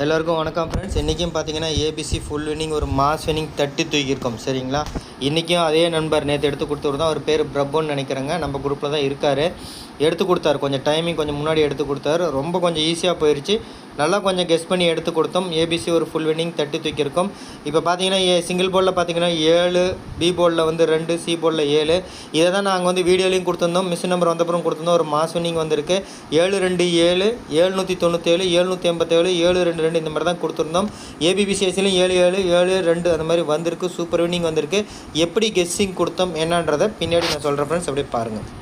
எல்லாருக்கும் வணக்கம் ஃப்ரெண்ட்ஸ் இன்றைக்கும் பார்த்தீங்கன்னா ஏபிசி ஃபுல் வின்னிங் ஒரு மாஸ் வின்னிங் தட்டி தூக்கியிருக்கோம். சரிங்களா? இன்றைக்கும் அதே நண்பர் நேற்று எடுத்து கொடுத்தவர் தான். அவர் பேர் பிரபுன்னு நினைக்கிறேங்க. நம்ம குரூப்பில் தான் இருக்கார். எடுத்து கொடுத்தாரு. கொஞ்சம் டைமிங் கொஞ்சம் முன்னாடி எடுத்து கொடுத்தாரு. ரொம்ப கொஞ்சம் ஈஸியாக போயிடுச்சு நல்லா கொஞ்சம் கெஸ் பண்ணி எடுத்து கொடுத்தோம். ஏபிசி ஒரு ஃபுல் வின்னிங் தட்டி தூக்கியிருக்கோம். இப்போ பார்த்தீங்கன்னா ஏ சிங்கிள் போர்டில் பார்த்தீங்கன்னா ஏழு பி போர்டில் வந்து ரெண்டு சி போர்டில் ஏழு. இதை தான் நாங்கள் வந்து வீடியோலையும் கொடுத்துருந்தோம். மிஷின் நம்பர் வந்தப்புறம் கொடுத்துருந்தோம். ஒரு மாஸ் வின்னிங் வந்திருக்கு. ஏழு ரெண்டு ஏழு ஏழ்நூற்றி தொண்ணூற்றேழு ஏழ்நூற்றி எண்பத்தேழு ஏழு ரெண்டு ரெண்டு இந்த மாதிரி தான் கொடுத்துருந்தோம். ஏபிபிசிஎஸ்சிலையும் ஏழு ஏழு ஏழு ரெண்டு அந்த மாதிரி வந்திருக்கு. சூப்பர் வின்னிங் வந்திருக்கு. எப்படி கெஸ்ஸிங் கொடுத்தோம் என்னன்றதை பின்னாடி நான் சொல்கிறேன் ஃப்ரெண்ட்ஸ் அப்படியே பாருங்கள்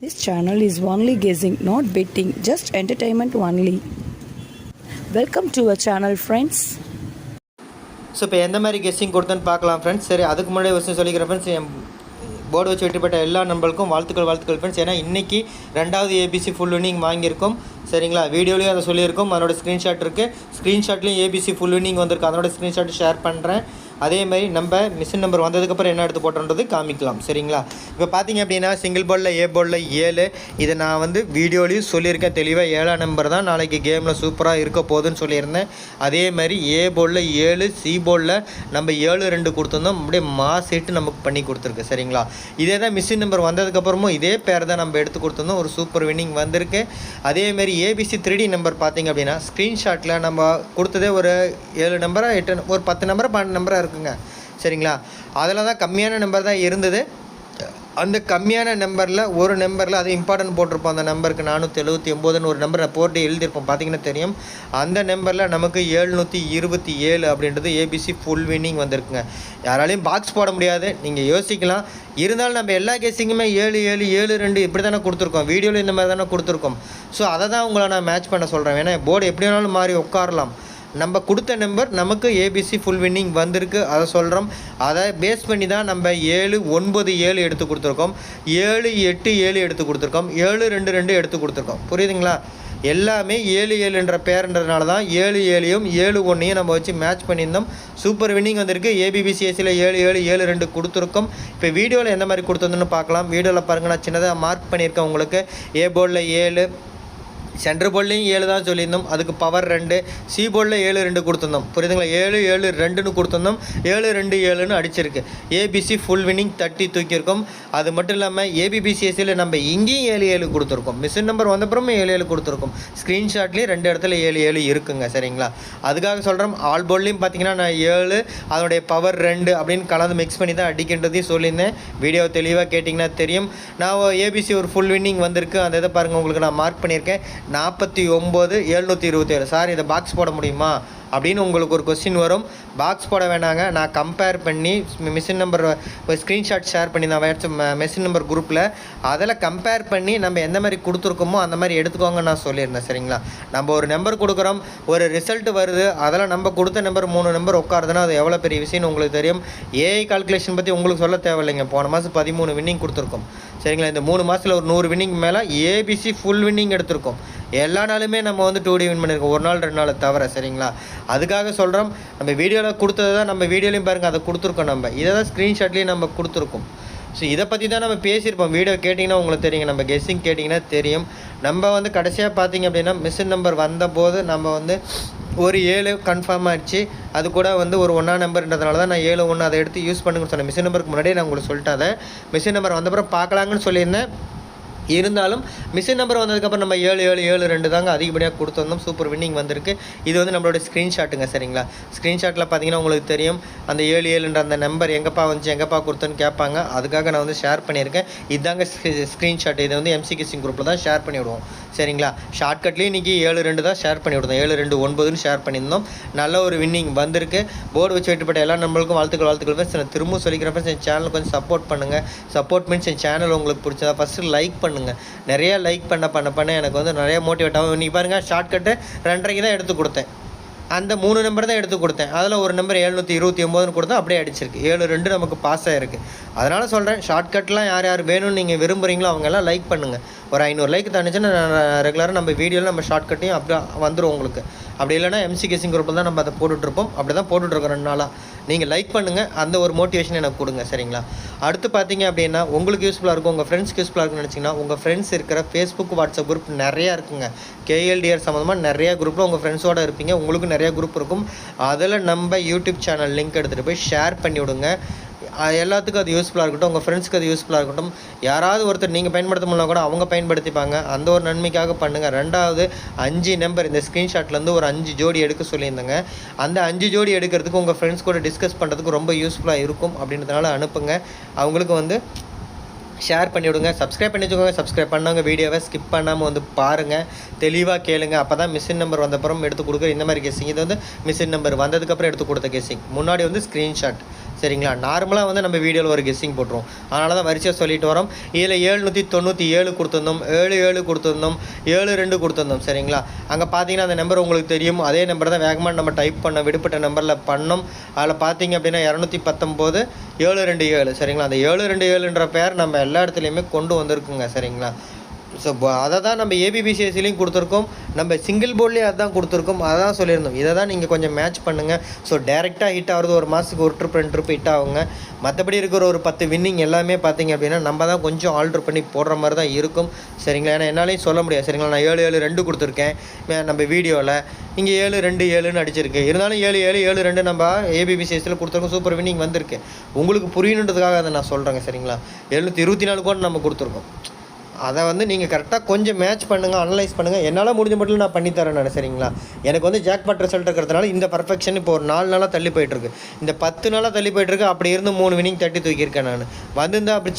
This channel is only guessing, not betting, just entertainment only. Welcome to our channel friends so இப்போ எந்த மாதிரி கெஸ்ஸிங் கொடுத்தேன்னு பார்க்கலாம் ஃப்ரெண்ட்ஸ் சரி அதுக்கு முன்னாடி ஒரு விஷயம் சொல்லிக்கிறேன் ஃப்ரெண்ட்ஸ் என் போர்டு வச்சு வெற்றிப்பட்ட எல்லா நண்பர்களுக்கும் வாழ்த்துக்கள் வாழ்த்துக்கள் ஃப்ரெண்ட்ஸ் ஏன்னா இன்றைக்கி ரெண்டாவது ஏபிசி ஃபுல் வின்னிங் வாங்கியிருக்கோம். சரிங்களா? வீடியோலையும் அதை சொல்லியிருக்கோம். அதனோட ஸ்க்ரீன்ஷாட் இருக்குது ஸ்க்ரீன்ஷாட்லேயும் ஏபிசி ஃபுல் வின்னிங் வந்திருக்கு. அதனோட ஸ்க்ரீன்ஷாட் ஷேர் பண்ணுறேன் அதே மாதிரி நம்ம மிஷின் நம்பர் வந்ததுக்கப்புறம் என்ன எடுத்து போட்டோன்றது காமிக்கலாம். சரிங்களா? இப்போ பார்த்தீங்க அப்படின்னா சிங்கிள் போர்டில் ஏ போர்டில் ஏழு. இதை நான் வந்து வீடியோலையும் சொல்லியிருக்கேன். தெளிவாக ஏழாம் நம்பர் தான் நாளைக்கு கேமில் சூப்பராக இருக்க போகுதுன்னு சொல்லியிருந்தேன். அதே மாதிரி ஏ போர்டில் ஏழு சி போர்டில் நம்ம ஏழு ரெண்டு கொடுத்துருந்தோம். அப்படியே மாஸ் ஹிட் நமக்கு பண்ணி கொடுத்துருக்கு. சரிங்களா? இதே தான் மிஷின் நம்பர் வந்ததுக்கப்புறமும் இதே பேர் தான் நம்ம எடுத்து கொடுத்துருந்தோம். ஒரு சூப்பர் வின்னிங் வந்திருக்கு. அதேமாரி ஏபிசி த்ரீ நம்பர் பார்த்தீங்க அப்படின்னா ஸ்க்ரீன்ஷாட்டில் நம்ம கொடுத்ததே ஒரு ஏழு நம்பராக எட்டு ஒரு பத்து நம்பர் பன்னெண்டு நம்பராக இருக்குங்க. சரிங்களா? அதில் தான் கம்மியான நம்பர் தான் இருந்தது. அந்த கம்மியான நம்பரில் ஒரு நம்பரில் அது இம்பார்ட்டன்ட் போட்டிருப்போம். அந்த நம்பருக்கு நானூற்றி எழுபத்தி ஒம்போதுன்னு ஒரு நம்பர் போட்டு எழுதியிருப்போம். பார்த்தீங்கன்னா தெரியும். அந்த நம்பரில் நமக்கு ஏழ்நூற்றி இருபத்தி ஏழு அப்படின்றது ஏபிசி ஃபுல் வின்னிங் வந்திருக்குங்க. யாராலையும் பாக்ஸ் போட முடியாது. நீங்கள் யோசிக்கலாம். இருந்தாலும் நம்ம எல்லா கேஸிங்குமே ஏழு ஏழு ஏழு ரெண்டு இப்படி தானே கொடுத்துருக்கோம். வீடியோவில் இந்த மாதிரி தானே கொடுத்துருக்கோம். ஸோ அதை தான் உங்களை நான் மேட்ச் பண்ண சொல்கிறேன் ஏன்னா போர்டு எப்படி வேணாலும் மாறி உட்காரலாம். நம்ம கொடுத்த நம்பர் நமக்கு ஏபிசி ஃபுல் வின்னிங் வந்திருக்கு. அதை சொல்கிறோம் அதை பேஸ் பண்ணி தான் நம்ம ஏழு ஒன்பது ஏழு எடுத்து கொடுத்துருக்கோம். ஏழு எட்டு ஏழு எடுத்து கொடுத்துருக்கோம். ஏழு ரெண்டு ரெண்டு எடுத்து கொடுத்துருக்கோம். புரியுதுங்களா? எல்லாமே ஏழு ஏழுன்ற பேருன்றதுனால தான் ஏழு ஏழையும் ஏழு ஒன்றையும் நம்ம வச்சு மேட்ச் பண்ணியிருந்தோம். சூப்பர் வின்னிங் வந்திருக்கு. ஏபிபிசிஎஸ்சியில் ஏழு ஏழு ஏழு ரெண்டு கொடுத்துருக்கோம். இப்போ வீடியோவில் எந்த மாதிரி கொடுத்துருந்தோன்னு பார்க்கலாம். வீடியோவில் பாருங்கள் நான் சின்னதாக மார்க் பண்ணியிருக்கேன் உங்களுக்கு. ஏ போர்டில் ஏழு சென்ட்ரு போல்லையும் ஏழு தான் சொல்லியிருந்தோம். அதுக்கு பவர் ரெண்டு. சி போலில் ஏழு ரெண்டு கொடுத்துருந்தோம். புரியுதுங்களா? ஏழு ஏழு ரெண்டுன்னு கொடுத்துருந்தோம். ஏழு ரெண்டு ஏழுன்னு அடிச்சிருக்கு. ஏபிசி ஃபுல் வின்னிங் தட்டி தூக்கியிருக்கோம். அது மட்டும் இல்லாமல் ஏபிபிசிஎஸ்சியில் நம்ம இங்கேயும் ஏழு ஏழு கொடுத்துருக்கோம். மிஷின் நம்பர் வந்தப்புறமே ஏழு ஏழு கொடுத்துருக்கோம். ஸ்க்ரீன்ஷாட்லேயும் ரெண்டு இடத்துல ஏழு ஏழு இருக்குங்க சரிங்களா? அதுக்காக சொல்கிறோம் ஆல் போல்லையும் பார்த்தீங்கன்னா நான் ஏழு அதனுடைய பவர் ரெண்டு அப்படின்னு கலந்து மிக்ஸ் பண்ணி தான் அடிக்கின்றதையும் சொல்லியிருந்தேன். வீடியோ தெளிவாக கேட்டிங்கன்னா தெரியும். நான் ஏபிசி ஒரு ஃபுல் வின்னிங் வந்திருக்கு. அந்த இதை பாருங்கள் உங்களுக்கு நான் மார்க் பண்ணியிருக்கேன். நாற்பத்தி ஒம்பது எழுநூற்றி இருபத்தேழு. சார் இதை பாக்ஸ் போட முடியுமா? அப்படின்னு உங்களுக்கு ஒரு கொஸ்டின் வரும். பாக்ஸ் போட வேணாங்க. நான் கம்பேர் பண்ணி மிஷின் நம்பர் ஒரு ஸ்க்ரீன்ஷாட் ஷேர் பண்ணி நான் வாட்ஸ்அப் மெஷின் நம்பர் குரூப்பில் அதில் கம்பேர் பண்ணி நம்ம எந்த மாதிரி கொடுத்துருக்கோமோ அந்த மாதிரி எடுத்துக்கோங்க நான் சொல்லியிருந்தேன் சரிங்களா? நம்ம ஒரு நம்பர் கொடுக்குறோம். ஒரு ரிசல்ட் வருது. அதில் நம்ம கொடுத்த நம்பர் மூணு நம்பர் உட்காருதுன்னா அது எவ்வளோ பெரிய விஷயம்னு உங்களுக்கு தெரியும். ஏஐ கால்குலேஷன் பற்றி உங்களுக்கு சொல்ல தேவையில்லைங்க. போன மாதம் பதிமூணு வின்னிங் கொடுத்துருக்கோம். சரிங்களா? இந்த மூணு மாதத்தில் ஒரு நூறு வின்னிங் மேலே ஏபிசி ஃபுல் வின்னிங் எடுத்திருக்கோம். எல்லா நாளுமே நம்ம வந்து டூ டி வின் பண்ணியிருக்கோம் ஒரு நாள் ரெண்டு நாள் தவிர சரிங்களா? அதுக்காக சொல்கிறோம் நம்ம வீடியோவில் கொடுத்தது தான் நம்ம வீடியோலையும் பாருங்கள் அதை கொடுத்துருக்கோம் நம்ம. இதை தான் ஸ்க்ரீன்ஷாட்லேயும் நம்ம கொடுத்துருக்கோம். ஸோ இதை பற்றி தான் நம்ம பேசியிருப்போம். வீடியோ கேட்டிங்கன்னா உங்களுக்கு தெரியுங்க நம்ம கெஸ்ஸிங் கேட்டிங்கன்னா தெரியும். நம்ம வந்து கடைசியாக பார்த்தீங்க அப்படின்னா மிஷின் நம்பர் வந்தபோது நம்ம வந்து ஒரு ஏழு கன்ஃபார்ம் ஆகிடுச்சு அது கூட வந்து ஒரு ஒன்றா நம்பர்ன்றதுனால தான் நான் ஏழு ஒன்று அதை எடுத்து யூஸ் பண்ணுங்கன்னு சொன்னேன். மிஷின் நம்பருக்கு முன்னாடியே நான் உங்களுக்கு சொல்லிட்டேன் அதை. மிஷின் நம்பர் வந்தப்புறம் பார்க்கலாங்கன்னு சொல்லியிருந்தேன். இருந்தாலும் மிஷின் நம்பர் வந்ததுக்கப்புறம் நம்ம ஏழு ஏழு ஏழு ரெண்டு தாங்க அதிகப்படியாக கொடுத்துருந்தோம். சூப்பர் வின்னிங் வந்திருக்கு. இது வந்து நம்மளோட ஸ்க்ரீன்ஷாட்டுங்க சரிங்களா? ஸ்க்ரீன்ஷாட்டில் பார்த்தீங்கன்னா உங்களுக்கு தெரியும். அந்த ஏழு ஏழுன்ற அந்த நம்பர் எங்கப்பா வந்துச்சு எங்கப்பா கொடுத்தோன்னு கேட்பாங்க. அதுக்காக நான் வந்து ஷேர் பண்ணியிருக்கேன். இதுதாங்க ஸ்க்ரீன்ஷாட் இதை வந்து எம்சி கிசிங் குரூப்பில் தான் ஷேர் பண்ணிவிடுவோம். சரிங்களா? ஷார்ட்கட்லேயும் இன்றைக்கி ஏழு ரெண்டு தான் ஷேர் பண்ணி விடுவோம் ஏழு ரெண்டு ஒன்பதுன்னு ஷேர் பண்ணியிருந்தோம். நல்ல ஒரு வின்னிங் வந்திருக்கு. போர்டு வச்சு வெட்டுப்பட்ட எல்லா நம்மளுக்கும் வாழ்த்துக்கள் வாழ்த்துக்கள் ஃப்ரெண்ட்ஸ் நான் திரும்ப சொல்லிக்கிறேன் ஃப்ரெண்ட்ஸ் என் சேனல் கொஞ்சம் சப்போர்ட் பண்ணுங்கள் சப்போர்ட் மீன்ஸ் என் சேனல் உங்களுக்கு பிடிச்சதா? ஃபஸ்ட்டு லைக் பண்ணுங்கள் பண்ணுங்கள் நிறைய லைக் பண்ண பண்ண பண்ண எனக்கு வந்து நிறைய மோட்டிவேட் ஆகும். இன்றைக்கி பாருங்கள் ஷார்ட்கட்டு ரெண்டரைக்கு தான் எடுத்து கொடுத்தேன். அந்த மூணு நம்பர் தான் எடுத்து கொடுத்தேன். அதில் ஒரு நம்பர் எழுநூற்றி இருபத்தி ஒம்போதுன்னு கொடுத்தா அப்படியே அடிச்சிருக்கு. ஏழு ரெண்டு நமக்கு பாஸ் ஆகிருக்கு அதனால் சொல்கிறேன் ஷார்ட்கட்லாம் யார் யார் வேணும்னு நீங்கள் விரும்புகிறீங்களோ அவங்கெல்லாம் லைக் பண்ணுங்கள் ஒரு ஐநூறு லைக் தாண்டிச்சுன்னா ரெகுலராக நம்ம வீடியோவில் நம்ம ஷார்ட்கட்டையும் அப்படியே வந்துடும் உங்களுக்கு. அப்படி இல்லைன்னா எம்சி கேசிங் குரூப்பில் தான் நம்ம அதை போட்டுட்ருப்போம். அப்படி தான் போட்டுட்ருக்கோம் ரெண்டு நாளாக நீங்கள் லைக் பண்ணுங்கள் அந்த ஒரு மோட்டிவேஷன் எனக்கு கொடுங்க சரிங்களா? அடுத்து பார்த்தீங்க அப்படின்னா உங்களுக்கு யூஸ்ஃபுல்லாக இருக்கும் உங்கள் ஃப்ரெண்ட்ஸ்க்கு யூஸ்ஃபுல்லாக இருக்குன்னு நினச்சிங்கன்னா உங்கள் ஃப்ரெண்ட்ஸ் இருக்கிற ஃபேஸ்புக் வாட்ஸ்அப் குரூப் நிறையா இருக்குங்க. கேஎல்டிஆர் சம்மந்தமாக நிறையா குரூப்பில் உங்கள் ஃப்ரெண்ட்ஸோட இருப்பீங்க. உங்களுக்கு நிறையா குரூப் இருக்கும். அதில் நம்ம யூடியூப் சேனல் லிங்க் எடுத்துகிட்டு போய் ஷேர் பண்ணி விடுங்க. எல்லாத்துக்கும் அது யூஸ்ஃபுல்லாக இருக்கட்டும் உங்கள் ஃப்ரெண்ட்ஸ்க்கு அது யூஸ்ஃபுல்லாக இருக்கட்டும். யாராவது ஒருத்தர் நீங்கள் பயன்படுத்த முடியல கூட அவங்க பயன்படுத்திப்பாங்க. அந்த ஒரு நன்மைக்காக பண்ணுங்கள் ரெண்டாவது அஞ்சு நம்பர் இந்த ஸ்க்ரீன்ஷாட்லேருந்து ஒரு அஞ்சு ஜோடி எடுக்க சொல்லியிருந்தேங்க. அந்த அஞ்சு ஜோடி எடுக்கிறதுக்கு உங்கள் ஃப்ரெண்ட்ஸ் கூட டிஸ்கஸ் பண்ணுறதுக்கு ரொம்ப யூஸ்ஃபுல்லாக இருக்கும் அப்படின்றதுனால அனுப்புங்க. அவங்களுக்கு வந்து ஷேர் பண்ணிவிடுங்க சப்ஸ்கிரைப் பண்ணி வச்சுக்கோங்க. சப்ஸ்கிரைப் பண்ணவங்க வீடியோவை ஸ்கிப் பண்ணாமல் வந்து பாருங்கள் தெளிவாக கேளுங்க. அப்போ தான் மிஷின் நம்பர் வந்தப்புறம் எடுத்து கொடுக்குற இந்த மாதிரி கேசிங் இது வந்து மிஷின் நம்பர் வந்ததுக்கப்புறம் எடுத்து கொடுத்த கேசிங் முன்னாடி வந்து ஸ்க்ரீன்ஷாட் சரிங்களா? நார்மலாக வந்து நம்ம வீடியோவில் ஒரு கெஸ்ஸிங் போட்டுருவோம். அதனால தான் வரிசையாக சொல்லிட்டு வரோம். இதில் ஏழுநூற்றி தொண்ணூற்றி ஏழு கொடுத்துருந்தோம். ஏழு ஏழு கொடுத்துருந்தோம். ஏழு ரெண்டு கொடுத்துருந்தோம். சரிங்களா? அங்கே பார்த்தீங்கன்னா அந்த நம்பர் உங்களுக்கு தெரியும். அதே நம்பர் தான் வேகமாக நம்ம டைப் பண்ண விடுபட்ட நம்பரில் பண்ணோம். அதில் பார்த்தீங்க அப்படின்னா இரநூத்தி பத்தொம்போது ஏழு ரெண்டு ஏழு. சரிங்களா? அந்த ஏழு ரெண்டு ஏழுன்ற பேர் நம்ம எல்லா இடத்துலையுமே கொண்டு வந்திருக்குங்க. சரிங்களா? ஸோ அதை தான் நம்ம ஏபிபிசிஎஸ்சிலையும் கொடுத்துருக்கோம். நம்ம சிங்கிள் போர்ட்லேயும் அதுதான் கொடுத்துருக்கோம். அதான் சொல்லியிருந்தோம். இதை தான் நீங்கள் கொஞ்சம் மேட்ச் பண்ணுங்கள் ஸோ டேரெக்டாக ஹிட் ஆகிறது ஒரு மாதத்துக்கு ஒரு ட்ரிப் ரெண்டு ட்ரிப் ஹிட் ஆகுங்க. மற்றபடி இருக்கிற ஒரு பத்து வின்னிங் எல்லாமே பார்த்தீங்க அப்படின்னா நம்ம தான் கொஞ்சம் ஆல்ட்ரு பண்ணி போடுற மாதிரி தான் இருக்கும். சரிங்களா? ஏன்னா என்னாலையும் சொல்ல முடியாது. சரிங்களா? நான் ஏழு ஏழு ரெண்டு கொடுத்துருக்கேன். நம்ம வீடியோவில் இங்கே ஏழு ரெண்டு ஏழுன்னு அடிச்சிருக்கு. இருந்தாலும் ஏழு ஏழு ஏழு ரெண்டு நம்ம ஏபிபிசிஎஸ்சியில் கொடுத்துருக்கோம். சூப்பர் வின்னிங் வந்திருக்கு. உங்களுக்கு புரியணுன்றதுக்காக அதை நான் சொல்கிறேங்க சரிங்களா? எழுநூற்றி இருபத்தி நாலு கோடி நம்ம கொடுத்துருக்கோம். அதை வந்து நீங்கள் கரெக்டாக கொஞ்சம் மேட்ச் பண்ணுங்கள் அனலைஸ் பண்ணுங்கள் என்னால் முடிஞ்ச மட்டும் நான் பண்ணித்தரேன் நான் சரிங்களா எனக்கு வந்து ஜாக்பாட் ரிசல்ட் இருக்கிறதுனால இந்த பர்ஃபெக்ஷன் இப்போ ஒரு நாலு நாளாக தள்ளி போயிட்டுருக்கு. இந்த பத்து நாளாக தள்ளி போயிட்டுருக்கு. அப்படி இருந்து மூணு வினிங் தட்டி தூக்கியிருக்கேன் நான். வந்திருந்தா அப்படி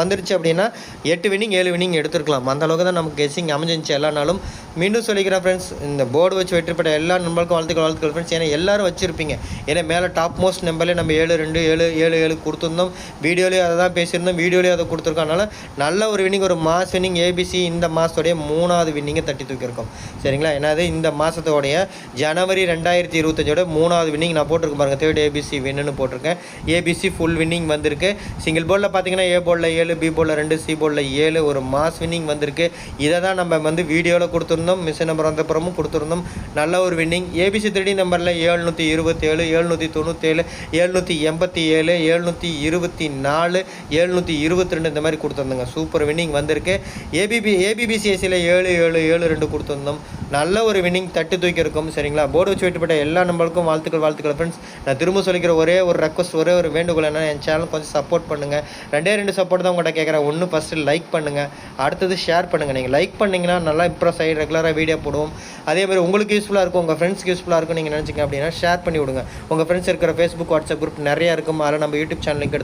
வந்துருச்சு அப்படின்னா எட்டு வினிங் ஏழு வினிங் எடுத்துருக்கலாம். அந்த அளவுக்கு தான் நமக்கு கெஸ்ஸிங் அமைஞ்சிருச்சு எல்லா நாளும். மீண்டும் சொல்லிக்கிறேன் ஃப்ரெண்ட்ஸ் இந்த போர்டு வச்சு வெற்றி பெற்ற எல்லா நண்பர்களுக்கும் வாழ்த்துக்கள் வாழ்த்துக்கள் ஃப்ரெண்ட்ஸ் ஏன்னா எல்லாரும் வச்சுருப்பீங்க. ஏன்னா மேலே டாப் மோஸ்ட் நம்பர்லேயே நம்ம ஏழு ரெண்டு ஏழு ஏழு ஏழு கொடுத்துருந்தோம். வீடியோலேயே அதை தான் பேசியிருந்தோம். வீடியோலேயே அதை கொடுத்துருக்கோம். அதனால் நல்ல ஒரு வினிங் ஒரு மாஸ் வின்னிங் ஏபிசி இந்த மாதத்துடைய மூணாவது வின்னிங்கை தட்டி தூக்கியிருக்கோம். சரிங்களா? என்னது இந்த மாதத்தோடைய ஜனவரி ரெண்டாயிரத்தி இருபத்தஞ்சோட மூணாவது வின்னிங் நான் போட்டிருக்கேன் பாருங்கள் தேர்ட் ஏபிசி வின்னு போட்டிருக்கேன். ஏபிசி ஃபுல் வின்னிங் வந்திருக்கு. சிங்கிள் போலில் பார்த்தீங்கன்னா ஏ போலில் ஏழு பி போலில் ரெண்டு சி போலில் ஏழு ஒரு மாஸ் வின்னிங் வந்திருக்கு. இதை தான் நம்ம வந்து வீடியோவில் கொடுத்துருந்தோம். மிஸ் நம்பர் வந்தப்புறமும் கொடுத்துருந்தோம். நல்ல ஒரு வின்னிங் ஏபிசி த்ரீடி நம்பரில் ஏழ்நூற்றி இருபத்தேழு ஏழ்நூற்றி தொண்ணூற்றேழு ஏழ்நூற்றி எண்பத்தி ஏழு ஏழ்நூற்றி இருபத்தி நாலு ஏழ்நூற்றி இருபத்தி ரெண்டு இந்த மாதிரி கொடுத்துருந்தோங்க. சூப்பர் வின்னிங் வந்து வந்திருக்கு. ஏபிபி ஏபிபிசிஎஸ்சியில் ஏழு ஏழு ஏழு ரெண்டு கொடுத்துருந்தோம். நல்ல ஒரு வின்னிங் தட்டு தூக்கி இருக்கும் சரிங்களா? போர்டு வச்சு விட்டுப்பட்ட எல்லா நம்பளுக்கும் வாழ்த்துக்கள் வாழ்த்துக்கள் ஃப்ரெண்ட்ஸ் நான் திரும்ப சொல்லிக்கிற ஒரே ஒரு ரெக்வஸ்ட் ஒரே ஒரு வேண்டுகோள் என்ன என் சேனல் கொஞ்சம் சப்போர்ட் பண்ணுங்கள் ரெண்டே ரெண்டு சப்போர்ட் தான் உங்கள்கிட்ட கேட்குறேன். ஒன்று ஃபஸ்ட்டு லைக் பண்ணுங்கள் அடுத்தது ஷேர் பண்ணுங்கள் நீங்கள் லைக் பண்ணிங்கன்னா நல்லா இம்ப்ரெஸ் ஆகி ரெகுலராக வீடியோ போடுவோம். அதே மாதிரி உங்களுக்கு யூஸ்ஃபுல்லாக இருக்கும் உங்கள் ஃப்ரெண்ட்ஸ்க்கு யூஸ்ஃபுல்லாக இருக்கும் நீங்கள் நினச்சிங்க அப்படின்னா ஷேர் பண்ணி விடுங்க. உங்கள் ஃப்ரெண்ட்ஸ் இருக்கிற ஃபேஸ்புக் வாட்ஸ்அப் குரூப் நிறையா இருக்கும். அதில் நம்ம யூடியூப் சேனலுக்கு